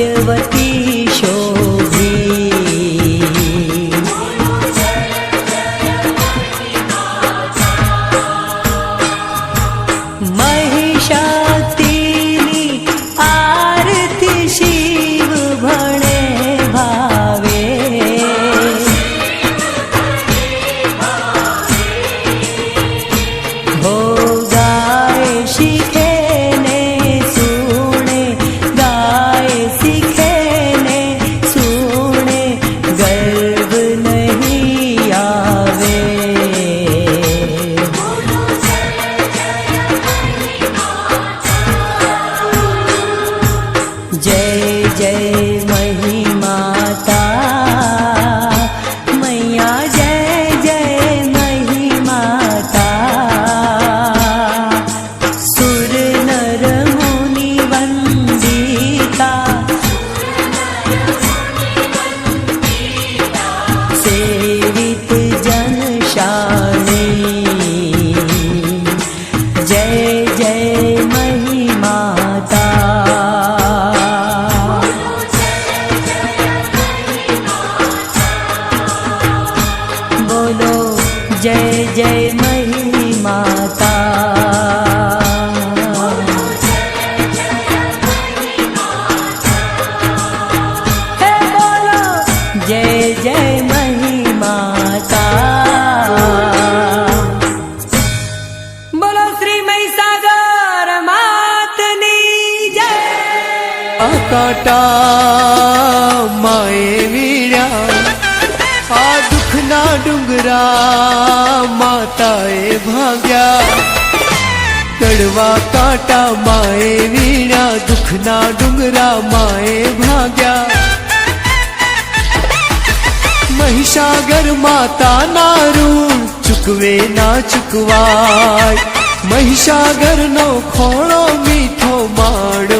Panchavati Yeah. કાંટા માએ વીણ્યા. આ દુઃખના ડુંગરા માતાએ ભાગ્યા. કડવા કાંટા માએ વીણ્યા, દુઃખના ડુંગરા માએ ભાગ્યા. મહિષાગર માતાના ઋણ ચૂકવે ના ચૂકવાય. મહિષાગરનો ખોળો મીઠો માણવો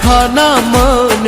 খানা মন